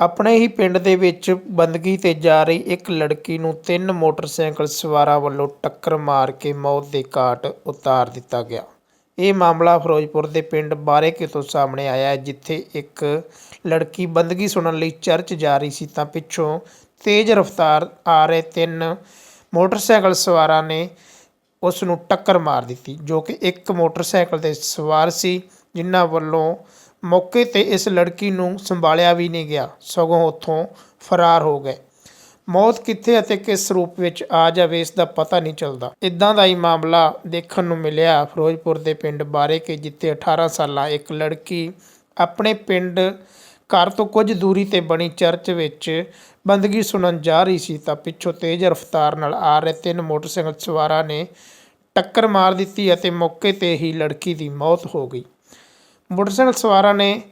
ਆਪਣੇ ਹੀ ਪਿੰਡ ਦੇ ਵਿੱਚ ਬੰਦਗੀ ਤੇ ਜਾ ਰਹੀ ਇੱਕ ਲੜਕੀ ਨੂੰ ਤਿੰਨ ਮੋਟਰਸਾਈਕਲ ਸਵਾਰਾਂ ਵੱਲੋਂ ਟੱਕਰ ਮਾਰ ਕੇ ਮੌਤ ਦੇ ਘਾਟ ਉਤਾਰ ਦਿੱਤਾ ਗਿਆ। ਇਹ ਮਾਮਲਾ ਫਿਰੋਜ਼ਪੁਰ ਦੇ ਪਿੰਡ ਬਾਰੇਕੇ ਤੋਂ ਸਾਹਮਣੇ ਆਇਆ ਹੈ, ਜਿੱਥੇ ਇੱਕ ਲੜਕੀ ਬੰਦਗੀ ਸੁਣਨ ਲਈ ਚਰਚ ਜਾ ਰਹੀ ਸੀ ਤਾਂ ਪਿੱਛੋਂ ਤੇਜ਼ ਰਫ਼ਤਾਰ ਆ ਰਹੇ ਤਿੰਨ ਮੋਟਰਸਾਈਕਲ ਸਵਾਰਾਂ ਨੇ ਉਸ ਨੂੰ ਟੱਕਰ ਮਾਰ ਦਿੱਤੀ, ਜੋ ਕਿ ਇੱਕ ਮੋਟਰਸਾਈਕਲ ਦੇ ਸਵਾਰ ਸੀ, ਜਿਨ੍ਹਾਂ ਵੱਲੋਂ ਮੌਕੇ ਤੇ ਇਸ ਲੜਕੀ ਨੂੰ ਸੰਭਾਲਿਆ ਵੀ ਨਹੀਂ ਗਿਆ। ਸਗੋਂ ਉੱਥੋਂ ਫਰਾਰ ਹੋ ਗਏ। ਮੌਤ ਕਿੱਥੇ ਅਤੇ ਕਿਸ ਰੂਪ ਵਿੱਚ ਆ ਜਾਵੇ, ਇਸ ਦਾ ਪਤਾ ਨਹੀਂ ਚੱਲਦਾ। ਇਦਾਂ ਦਾ ਹੀ ਮਾਮਲਾ ਦੇਖਣ ਨੂੰ ਮਿਲਿਆ ਫਿਰੋਜ਼ਪੁਰ ਦੇ ਪਿੰਡ ਬਾਰੇ ਕਿ ਜਿੱਥੇ 18 ਸਾਲਾਂ ਇੱਕ ਲੜਕੀ ਆਪਣੇ ਪਿੰਡ ਘਰ ਤੋਂ ਕੁਝ ਦੂਰੀ ਤੇ ਬਣੀ ਚਰਚ ਵਿੱਚ ਬੰਦਗੀ ਸੁਣਨ ਜਾ ਰਹੀ ਸੀ, ਤਾਂ ਪਿੱਛੋਂ ਤੇਜ਼ ਰਫ਼ਤਾਰ ਨਾਲ ਆ ਰਹੇ ਤਿੰਨ ਮੋਟਰਸਾਈਕਲ ਸਵਾਰਾਂ ਨੇ ਟੱਕਰ ਮਾਰ ਦਿੱਤੀ ਅਤੇ ਮੌਕੇ ਤੇ ਹੀ ਲੜਕੀ ਦੀ ਮੌਤ ਹੋ ਗਈ। ਮੋਟਰਸਾਈਕਲ ਸਵਾਰਾਂ ਨੇ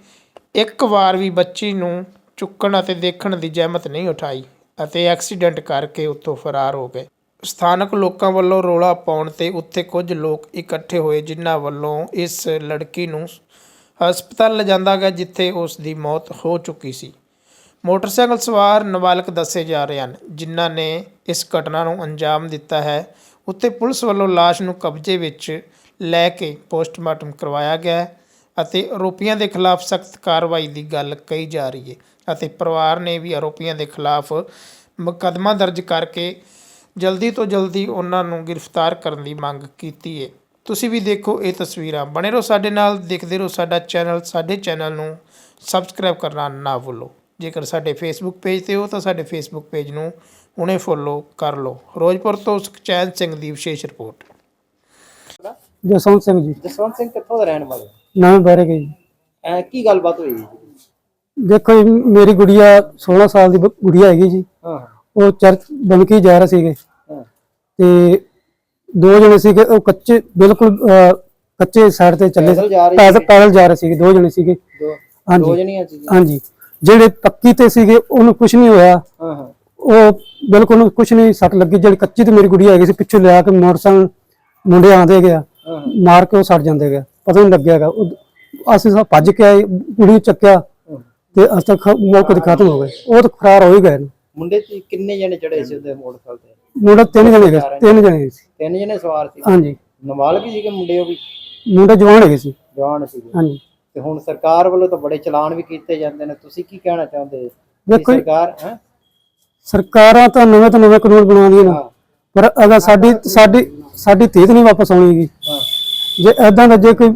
ਇੱਕ ਵਾਰ ਵੀ ਬੱਚੀ ਨੂੰ ਚੁੱਕਣ ਅਤੇ ਦੇਖਣ ਦੀ ਜ਼ਹਿਮਤ ਨਹੀਂ ਉਠਾਈ ਅਤੇ ਐਕਸੀਡੈਂਟ ਕਰਕੇ ਉੱਥੋਂ ਫਰਾਰ ਹੋ ਗਏ। ਸਥਾਨਕ ਲੋਕਾਂ ਵੱਲੋਂ ਰੋਲਾ ਪਾਉਣ ਤੇ ਉੱਥੇ ਕੁਝ ਲੋਕ ਇਕੱਠੇ ਹੋਏ, ਜਿਨ੍ਹਾਂ ਵੱਲੋਂ ਇਸ ਲੜਕੀ ਨੂੰ ਹਸਪਤਾਲ ਲਿਜਾਂਦਾ ਗਿਆ, ਜਿੱਥੇ ਉਸ ਦੀ ਮੌਤ ਹੋ ਚੁੱਕੀ ਸੀ। ਮੋਟਰਸਾਈਕਲ ਸਵਾਰ ਨਾਬਾਲਗ ਦੱਸੇ ਜਾ ਰਹੇ ਹਨ, ਜਿਨ੍ਹਾਂ ਨੇ ਇਸ ਘਟਨਾ ਨੂੰ ਅੰਜਾਮ ਦਿੱਤਾ ਹੈ। ਉੱਤੇ ਪੁਲਿਸ ਵੱਲੋਂ ਲਾਸ਼ ਨੂੰ ਕਬਜ਼ੇ ਵਿੱਚ ਲੈ ਕੇ ਪੋਸਟਮਾਰਟਮ ਕਰਵਾਇਆ ਗਿਆ ਹੈ। ਅਤੇ ਆਰੋਪੀਆਂ ਦੇ ਖਿਲਾਫ ਸਖਤ ਕਾਰਵਾਈ ਦੀ ਗੱਲ ਕਹੀ ਜਾ ਰਹੀ ਹੈ। ਅਤੇ ਪਰਿਵਾਰ ਨੇ ਵੀ ਆਰੋਪੀਆਂ ਦੇ ਖਿਲਾਫ ਮੁਕੱਦਮਾ ਦਰਜ ਕਰਕੇ ਜਲਦੀ ਤੋਂ ਜਲਦੀ ਉਹਨਾਂ ਨੂੰ ਗ੍ਰਿਫਤਾਰ ਕਰਨ ਦੀ ਮੰਗ ਕੀਤੀ ਹੈ। ਤੁਸੀਂ ਵੀ ਦੇਖੋ ਇਹ ਤਸਵੀਰਾਂ। ਬਣੇ ਰਹੋ ਸਾਡੇ ਨਾਲ ਦੇਖਦੇ ਰਹੋ ਸਾਡਾ ਚੈਨਲ। ਸਾਡੇ ਚੈਨਲ ਨੂੰ ਸਬਸਕ੍ਰਾਈਬ ਕਰਨਾ ਨਾ ਭੁੱਲੋ। ਜੇਕਰ ਸਾਡੇ ਫੇਸਬੁੱਕ ਪੇਜ ਤੇ ਹੋ ਤਾਂ ਸਾਡੇ ਫੇਸਬੁੱਕ ਪੇਜ ਨੂੰ ਹੁਣੇ ਫੋਲੋ ਕਰ ਲਓ। ਫਿਰੋਜ਼ਪੁਰ ਤੋਂ ਸੁਖਚੈਨ ਸਿੰਘ ਦੀ ਵਿਸ਼ੇਸ਼ ਰਿਪੋਰਟ। ਜਸਵੰਤ ਸਿੰਘ ਜੀ। ਜਸਵੰਤ ਸਿੰਘ ਕਿੱਥੋਂ ਦਾ ਰਹਿਣ ਵਾਲੇ? ਨਵੇਂ ਬਾਰੇ ਜੀ ਐ ਕੀ ਗੱਲਬਾਤ ਹੋਈ ਜੀ? ਦੇਖੋ ਜੀ ਮੇਰੀ ਗੁੜੀਆ 16 ਸਾਲ ਦੀ ਬ- ਗੁੜੀਆ ਹੈਗੀ ਜੀ। ਹਾਂ। ਉਹ ਚਰਚ ਬਨਕੀ ਜਾ ਰਹੇ ਸੀਗੇ। ਹਾਂ। ਤੇ ਦੋ ਜਣੇ ਸੀਗੇ ਉਹ ਕੱਚੇ ਬਿਲਕੁਲ ਅਹ, ਕੱਚੇ ਸਾਈਡ ਤੇ ਚੱਲੇ ਪੈਦਲ ਜਾ ਰਹੇ ਪੈਦਲ ਸੀਗੇ? ਪੈਦਲ ਜਾ ਰਹੇ ਸੀਗੇ ਦੋ ਜਣੇ ਸੀਗੇ। ਦੋ ਦੋ ਹਾਂਜੀ ਜਣੀਆਂ ਸੀ ਹਾਂਜੀ। ਜਿਹੜੇ ਪੱਕੀ ਤੇ ਸੀਗੇ ਉਹਨੂੰ ਕੁਝ ਨਹੀਂ ਹੋਇਆ। ਹਾਂ ਹਾਂ। ਉਹ ਬਿਲਕੁਲ ਉਹਨੂੰ ਕੁਝ ਨਹੀਂ ਸੱਟ ਲੱਗੀ। ਜਿਹੜੀ ਕੱਚੀ ਤੇ ਮੇਰੀ ਗੁੜੀਆ ਹੈਗੀ ਸੀ ਪਿੱਛੇ ਲਿਆ ਕੇ ਮੋਟਰਸਾਈਕਲ ਮੁੰਡੇ ਆਂਦੇ ਗਿਆ ਹਾਂ ਮਾਰ ਕੇ ਉਹ ਸੜ ਜਾਂਦੇ ਗਿਆ ਪਤਾ ਨਹੀਂ ਲੱਗਿਆਗਾ ਅਸੀਂ ਸਭ ਭੱਜ ਕੇ ਆਏ ਕੁੜੀ ਨੂੰ ਚੱਕਿਆ। ਤੇ ਅਸ ਤੱਕ ਮੌਕੇ ਤੇ ਖਤਮ ਹੋ ਗਏ। ਉਹ ਤਾਂ ਫਰਾਰ ਹੋ ਹੀ ਗਏ ਨੇ। ਮੁੰਡੇ ਤੇ ਕਿੰਨੇ ਜਣੇ ਚੜੇ ਸੀ ਉਹਦੇ ਮੋਟਰਸਾਈਕਲ ਤੇ? ਮੁੰਡਾ ਤਿੰਨ ਜਣੇ ਗਏ ਤਿੰਨ ਜਣੇ। ਸੀ। ਤਿੰਨ ਜਣੇ ਸਵਾਰ ਸੀ? ਹਾਂਜੀ। ਨਾਬਾਲਗ ਸੀਗੇ ਮੁੰਡੇ ਉਹ ਵੀ? ਮੁੰਡਾ ਜਵਾਨ ਹੈਗੇ ਸੀ। ਜਵਾਨ ਸੀਗੇ। ਹਾਂਜੀ। ਤੇ ਹੁਣ ਸਰਕਾਰ ਵੱਲੋਂ ਤਾਂ ਬੜੇ ਚਲਾਨ ਵੀ ਕੀਤੇ ਜਾਂਦੇ ਨੇ। ਤੁਸੀਂ ਕੀ ਕਹਿਣਾ ਚਾਹੁੰਦੇ ਵੀ ਦੇਖੋ ਜੀ, ਸਰਕਾਰ ਹੈ? ਸਰਕਾਰਾਂ ਤਾਂ ਨਵੇਂ ਤੋਂ ਨਵੇਂ ਕਾਨੂੰਨ ਬਣਾਉਂਦੀਆਂ ਨੇ। ਪਰ ਅਗਰ ਸਾਡੀ ਸਾਡੀ ਸਾਡੀ ਧੀ ਤਾਂ ਨਹੀਂ ਵਾਪਸ ਆਉਣੀਗੀ ਜੇ ਐਦਾਂ ਦਾ ਜੇ ਕੋਈ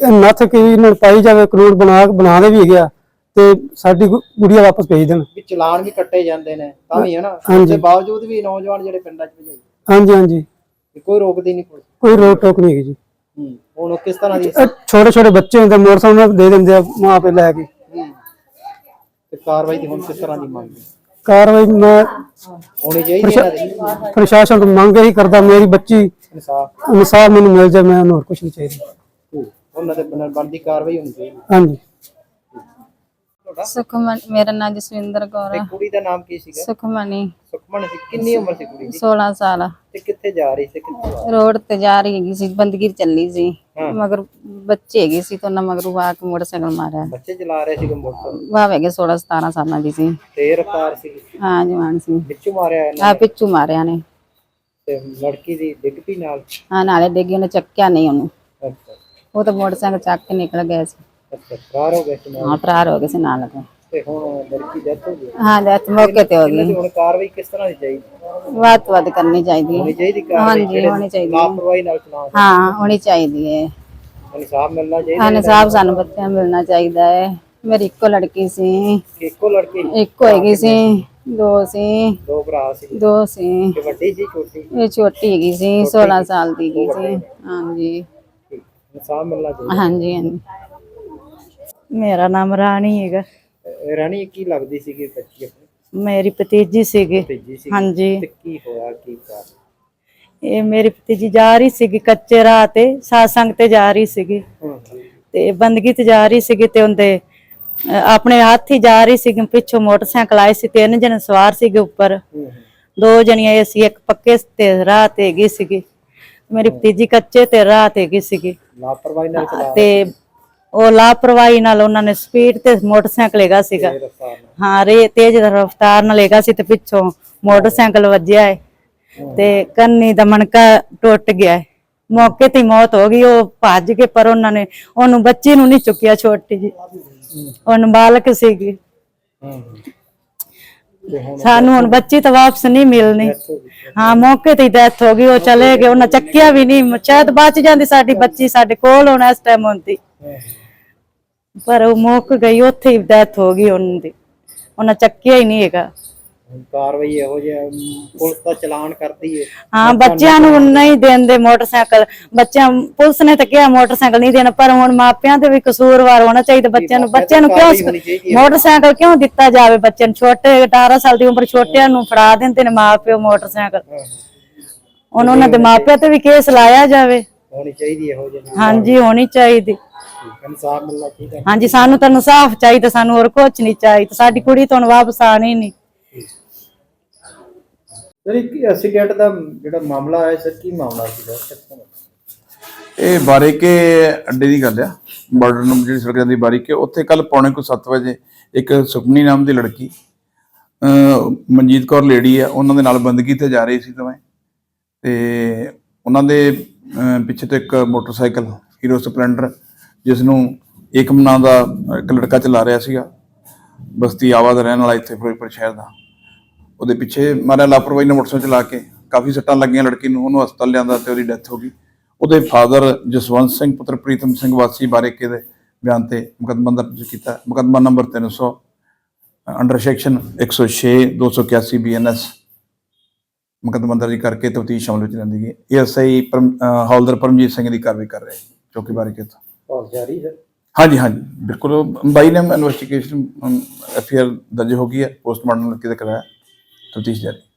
ਨੱਥ ਕੇ ਇਹਨਾਂ ਨੂੰ ਪਾਈ ਜਾਵੇ ਕਾਨੂੰਨ ਬਣਾ ਬਣਾ ਦੇ ਵੀ ਗਿਆ ਤੇ ਸਾਡੀ ਗੁ- ਗੁੜੀਆ ਵਾਪਸ ਭੇਜ ਦੇਣ। ਵੀ ਚਲਾਨ ਵੀ ਕੱਟੇ ਜਾਂਦੇ ਨੇ ਤਾਂ ਵੀ ਹੈ ਨਾ। ਹਾਂਜੀ। ਦੇ ਬਾਵਜੂਦ ਵੀ ਨੌਜਵਾਨ ਜਿਹੜੇ ਪਿੰਡਾਂ 'ਚ ਭਜਾਈ। ਹਾਂਜੀ ਹਾਂਜੀ। ਵੀ ਕੋਈ ਰੋਕਦੀ ਨਹੀਂ ਕੋਈ। ਕੋਈ ਰੋਕ ਟੋਕ ਨਹੀਂ ਹੈਗੀ ਜੀ। ਹੂੰ ਹੁਣ ਉਹ ਕਿਸ ਤਰ੍ਹਾਂ ਦੀ ਛੋਟੇ ਛੋਟੇ ਬੱਚੇ ਹੁੰਦੇ ਮੋਟਰਸਾਈਕਲ ਦੇ ਦਿੰਦੇ ਆ ਮਾਂ ਪਿਓ ਲੈ ਕੇ। ਹੂੰ। ਤੇ ਕਾਰਵਾਈ ਦੀ ਹੁਣ ਕਿਸ ਤਰ੍ਹਾਂ ਦੀ ਮੰਗ ਹੈ? ਕਾਰਵਾਈ ਮੈਂ ਹੋਣੀ ਚਾਹੀਦੀ ਹੈ ਇਹਨਾਂ ਦੀ। ਪ੍ਰਸ਼ਾਸਨ ਤੋਂ ਮੰਗ ਹੀ ਕਰਦਾ ਮੇਰੀ ਬੱਚੀ ਇਨਸਾਫ ਇਨਸਾਫ ਮੈਨੂੰ ਮਿਲ ਜਾਏ ਮੈਂ ਉਹਨੂੰ ਹੋਰ ਕੁਝ ਨਹੀਂ ਚਾਹੀਦਾ। ਉਹਨਾਂ ਦੇ ਬਣ- ਬਣਦੀ ਕਾਰਵਾਈ ਹੋਣੀ ਚਾਹੀਦੀ ਹਾਂਜੀ। ਸੁਖਮਨ ਮੇਰਾ ਨਾਮ ਜਸਵਿੰਦਰ ਕੌਰ ਤੇ ਆ ਕੁੜੀ ਦਾ ਨਾਮ ਕੀ ਸੀਗਾ? ਸੁਖਮਨੀ। ਸੁਖਮਨ ਸੀ। ਕਿੰਨੀ ਉਮਰ ਸੀ ਕੁੜੀ ਦੀ? 16 ਸਾਲ ਤੇ ਕਿੱਥੇ ਜਾ ਰਹੀ ਸੀ? ਕਿੱਥੇ ਰੋਡ ਤੇ ਜਾ ਰਹੀ ਹੈਗੀ ਸੀ ਬੰਦਗੀ ਚੱਲੀ ਸੀ। ਹਾਂ। ਮਗਰ ਬੱਚੇ ਹੈਗੇ ਸੀ ਤਾਂ ਉਹਨਾਂ ਮਗਰ ਆ ਕੇ ਮੋਟਰਸਾਈਕਲ ਮਾਰਿਆ। ਬੱਚੇ ਚਲਾ ਰਹੇ ਸੀਗੇ ਮੋਟਰ ਵਾਹ ਹੈਗੇ 16 17 ਸਾਲਾਂ ਦੀ ਸੀ। ਤੇ ਰਫਤਾਰ ਸੀ? ਹਾਂ ਜਵਾਨ ਸੀ। ਵਿੱਚੋਂ ਮਾਰਿਆ ਇਹਨਾਂ ਆ ਪਿੱਛੂ ਮਾਰਿਆ ਨੇ। ਤੇ ਲੜਕੀ ਦੀ ਡਿੱਗ ਪਈ ਨਾਲ? ਹਾਂ ਨਾਲੇ ਡਿੱਗੀ ਉਹਨੇ ਚੱਕਿਆ ਨਹੀਂ ਉਹਨੂੰ। ਅੱਛਾ। ਉਹ ਤਾਂ ਮੋਟਰਸਾਈਕਲ ਚੱਕ ਕੇ ਨਿਕਲ ਗਿਆ ਸੀ। ਅੱਛਾ ਫਰਾਰ ਹੋ ਗਏ ਸੀ ਨਾਲ? ਹਾਂ ਫਰਾਰ ਹੋ ਗਏ ਸੀ ਨਾਲ ਲੱਗੇ ਤੇ ਹੁਣ ਲੜਕੀ ਡੈਥ ਹੋ ਗਈ? ਹਾਂ ਡੈਥ ਮੌਕੇ ਤੇ ਹੋ ਇਹਨਾਂ ਦੀ ਗਈ ਹੁਣ ਕਾਰਵਾਈ ਕਿਸ ਤਰ੍ਹਾਂ ਦੀ ਚਾਹੀਦੀ? ਵੱਧ ਤੋਂ ਵੱਧ ਕਰਨੀ ਚਾਹੀਦੀ ਹੋਣੀ ਹੈ ਚਾਹੀਦੀ ਕਾਰਵਾਈ? ਹਾਂਜੀ ਹੋਣੀ ਚਾਹੀਦੀ ਹੈ। ਲਾਪਰਵਾਹੀ ਨਾਲ ਚਲਾਉਣ ਹਾਂ ਹੋਣੀ ਚਾਹੀਦੀ ਹੈ। ਇਨਸਾਫ ਮਿਲਣਾ ਚਾਹੀਦਾ ਹਾਂ? ਸਾਹਿਬ ਸਾਨੂੰ ਬੱਚਿਆਂ ਨੂੰ ਮਿਲਣਾ ਚਾਹੀਦਾ ਹੈ। ਮੇਰੀ ਇੱਕੋ ਲੜਕੀ ਸੀ। ਕਿ ਇੱਕੋ ਲੜਕੀ? ਇੱਕ ਹੋਏਗੀ ਸੀ। ਦੋ ਸੀ। ਦੋ ਭਰਾ ਸੀ। ਦੋ ਸੀ। ਵੱਡੀ ਸੀ ਛੋਟੀ? ਇਹ ਛੋਟੀ ਹੈਗੀ ਸੀ 16 ਸਾਲ ਦੀ ਹੈਗੀ ਸੀ। ਹਾਂਜੀ। ਇਨਸਾਫ ਮਿਲਣਾ ਚਾਹੀਦਾ। ਹਾਂਜੀ ਹਾਂਜੀ। ਮੇਰਾ ਨਾਮ ਰਾਣੀ ਹੈਗਾ। ਰਾਣੀ ਕੀ ਲੱਗਦੀ ਸੀਗੀ ਬੱਚੀ ਆਪਣੀ? ਮੇਰੀ ਭਤੀਜੀ ਸੀਗੀ। ਹਾਂਜੀ। ਤੇ ਕੀ ਹੋਇਆ ਕੀ ਕਰ ਇਹ ਮੇਰੀ ਭਤੀਜੀ ਜਾ ਰਹੀ ਸੀਗੀ ਕੱਚੇ ਰਾਹ ਤੇ satsang ਤੇ ਜਾ ਰਹੀ ਸੀਗੀ। ਤੇ ਬੰਦਗੀ ਤੇ ਜਾ ਰਹੀ ਸੀਗੀ ਤੇ ਉਹਦੇ ਅਹ, ਆਪਣੇ ਹੱਥ ਹੀ ਜਾ ਰਹੀ ਸੀਗੀ ਪਿੱਛੋਂ ਮੋਟਰਸਾਈਕਲ ਆਏ ਸੀ ਤਿੰਨ ਜਣੇ ਸਵਾਰ ਸੀਗੇ ਉੱਪਰ। ਦੋ ਜਣੀਆਂ ਇਹ ਸੀ ਇੱਕ ਪੱਕੇ ਤੇ ਰਾਹ ਤੇ ਹੈਗੀ ਸੀਗੀ। ਮੇਰੀ ਭਤੀਜੀ ਕੱਚੇ ਤੇ ਰਾਹ ਤੇ ਹੈਗੀ ਸੀਗੀ। ਲਾਪਰਵਾਹੀ ਨਾਲ ਚਲਾ ਤੇ ਉਹ ਲਾਪਰਵਾਹੀ ਨਾਲ ਉਹਨਾਂ ਨੇ ਸਪੀਡ ਤੇ ਮੋਟਰਸਾਈਕਲ ਹੈਗਾ ਸੀਗਾ। ਹਾਂ ਰੇ ਤੇਜ਼ ਰਫ਼ਤਾਰ ਨਾਲ ਹੈਗਾ ਸੀ ਤੇ ਪਿੱਛੋਂ ਮੋਟਰਸਾਈਕਲ ਵੱਜਿਆ ਹੈ। ਤੇ ਕੰਨੀ ਦਾ ਮਣਕਾ ਟੁੱਟ ਗਿਆ ਹੈ ਮੌਕੇ ਤੇ ਮੌਤ ਹੋ ਗਈ ਉਹ ਭੱਜ ਕੇ ਪਰ ਉਹਨਾਂ ਨੇ ਉਹਨੂੰ ਬੱਚੀ ਨੂੰ ਨਹੀਂ ਚੁੱਕਿਆ ਛੋਟੀ ਜੀ ਉਹ ਨਾਬਾਲਗ ਸੀਗੀ। ਸਾਨੂੰ ਹੁਣ ਬੱਚੀ ਤਾਂ ਵਾਪਸ ਨਹੀਂ ਮਿਲਣੀ। ਹਾਂ, ਮੌਕੇ ਤੇ ਡੈਥ ਹੋ ਗਈ, ਉਹ ਚਲੇ ਗਏ, ਉਹਨਾਂ ਚੱਕਿਆ ਵੀ ਨਹੀਂ। ਸ਼ਾਇਦ ਬਚ ਜਾਂਦੀ ਸਾਡੀ ਬੱਚੀ ਸਾਡੇ ਕੋਲ ਹੁਣ ਇਸ ਟਾਈਮ ਹੁੰਦੀ। ਪਰ ਉਹ ਮੁੱਕ ਗਈ, ਉੱਥੇ ਹੀ ਡੈਥ ਹੋ ਗਈ ਉਹਨਾਂ ਦੀ। ਉਹਨਾਂ ਚੱਕਿਆ ਹੀ ਨਹੀਂ ਹੈਗਾ। ਕਾਰਵਾਈ ਇਹੋ ਜਿਹਾ ਪੁਲਿਸ ਤਾਂ ਚਲਾਨ ਕਰਦੀ ਹੈ ਹਾਂ ਬੱਚਿਆਂ ਨੂੰ ਨਹੀਂ ਦਿੰਦੇ ਮੋਟਰਸਾਈਕਲ ਬੱਚਿਆਂ ਪੁਲਿਸ ਨੇ ਤਾਂ ਕਿਹਾ ਮੋਟਰਸਾਈਕਲ ਨਹੀਂ ਦੇਣਾ ਪਰ ਹੁਣ ਮਾਪਿਆਂ ਦੇ ਵੀ ਕਸੂਰਵਾਰ ਹੋਣਾ ਚਾਹੀਦਾ ਬੱਚਿਆਂ ਨੂੰ। ਬੱਚਿਆਂ ਨੂੰ ਕਿਉਂ ਮੋਟਰਸਾਈਕਲ ਕਿਉਂ ਦਿੱਤਾ ਜਾਵੇ ਬੱਚਿਆਂ ਨੂੰ? ਛੋਟੇ 18 ਸਾਲ ਦੀ ਉਮਰ ਛੋਟਿਆਂ ਨੂੰ ਫੜਾ ਦਿੰਦੇ ਨੇ ਮਾਪਿਓ ਮੋਟਰਸਾਈਕਲ। ਉਹਨਾਂ ਦੇ ਮਾਪਿਆਂ ਤੇ ਵੀ ਕੇਸ ਲਾਇਆ ਜਾਵੇ। ਹੋਣੀ ਚਾਹੀਦੀ ਇਹੋ ਜਿਹੀ ਹਾਂਜੀ ਹੋਣੀ ਚਾਹੀਦੀ। ਇਨਸਾਫ ਮਿਲਣਾ ਚਾਹੀਦਾ। ਹਾਂਜੀ ਸਾਨੂੰ ਤਾਂ ਇਨਸਾਫ ਚਾਹੀਦਾ ਸਾਨੂੰ ਹੋਰ ਕੁਝ ਨਹੀਂ ਚਾਹੀਦਾ। ਸਾਡੀ ਕੁੜੀ ਤੋਂ ਵਾਪਸ ਆਣੀ ਨਹੀਂ। ਸਰ, ਇੱਕ ਐਕਸੀਡੈਂਟ ਦਾ ਜਿਹੜਾ ਮਾਮਲਾ ਆਇਆ ਸਰ, ਕੀ ਮਾਮਲਾ ਸੀਗਾ ਕਿੱਥੋਂ ਦਾ? ਇਹ ਬਾਰੀਕੇ ਅੱਡੇ ਦੀ ਗੱਲ ਆ। ਬਾਰਡਰ ਨੂੰ ਜਿਹੜੀ ਸੜਕ ਜਾਂਦੀ ਬਾਰੀਕੇ, ਉੱਥੇ ਕੱਲ ਪੌਣੇ ਕੋ 7 ਵਜੇ ਇੱਕ ਸੁਖਮਨੀ ਨਾਮ ਦੀ ਲੜਕੀ, ਅਹ ਮਨਜੀਤ ਕੌਰ ਲੇਡੀ ਆ, ਉਹਨਾਂ ਦੇ ਨਾਲ ਬੰਦਗੀ ਤੇ ਜਾ ਰਹੀ ਸੀ ਦੋਵੇਂ। ਤੇ ਉਹਨਾਂ ਦੇ, ਅਹ ਪਿੱਛੇ ਤੋਂ ਇੱਕ ਮੋਟਰਸਾਈਕਲ ਹੀਰੋ ਸਪਲੈਂਡਰ ਜਿਸ ਨੂੰ ਏਕਮ ਨਾਂ ਦਾ ਇੱਕ ਲੜਕਾ ਚਲਾ ਰਿਹਾ ਸੀਗਾ। ਬਸਤੀ ਆਵਾ ਦਾ ਰਹਿਣ ਵਾਲਾ ਇੱਥੇ ਫਿਰੋਜ਼ਪੁਰ ਸ਼ਹਿਰ ਦਾ। ਉਹਦੇ ਪਿੱਛੇ ਮਾਰਿਆ ਲਾਪਰਵਾਹੀ ਨਾਲ ਮੋਟਰਸਾਈਕਲ ਚਲਾ ਕੇ ਕਾਫੀ ਸੱਟਾਂ ਲੱਗੀਆਂ ਲੜਕੀ ਨੂੰ ਉਹਨੂੰ ਹਸਪਤਾਲ ਲਿਆਂਦਾ ਤੇ ਉਹਦੀ ਡੈਥ ਹੋ ਗਈ। ਉਹਦੇ ਫਾਦਰ ਜਸਵੰਤ ਸਿੰਘ ਪੁੱਤਰ ਪ੍ਰੀਤਮ ਸਿੰਘ ਵਾਸੀ ਬਾਰੇਕੇ ਦੇ ਬਿਆਨ ਤੇ ਮੁਕੱਦਮਾ ਦਰਜ ਕੀਤਾ। ਮੁਕੱਦਮਾ ਨੰਬਰ 300 ਅੰਡਰ ਸੈਕਸ਼ਨ 106 281 ਬੀਐਨਐਸ ਮੁਕੱਦਮਾ ਦਰਜ ਕਰਕੇ ਤਫਤੀਸ਼ ਅਮਲ ਵਿੱਚ ਲੈਂਦੀ ਗਈ ਏਐਸਆਈ ਹੌਲਦਾਰ ਪਰਮਜੀਤ ਸਿੰਘ ਦੀ ਕਾਰਵਾਈ ਕਰ ਰਹੇ ਚੌਕੀ ਬਾਰੇਕੇ ਤੋਂ। ਕਾਲ ਜਾਰੀ ਹੈ। ਹਾਂਜੀ ਹਾਂਜੀ ਬਿਲਕੁਲ। ਬਾਈ ਨੇ ਇਨਵੈਸਟੀਗੇਸ਼ਨ ਐਫਆਈਆਰ ਦਰਜ ਹੋ ਗਈ ਹੈ ਪੋਸਟਮਾਰਟਮ ਲੜਕੇ ਦਾ ਕਰਾਇਆ ਤਫਤੀਸ਼ ਜਾਰੀ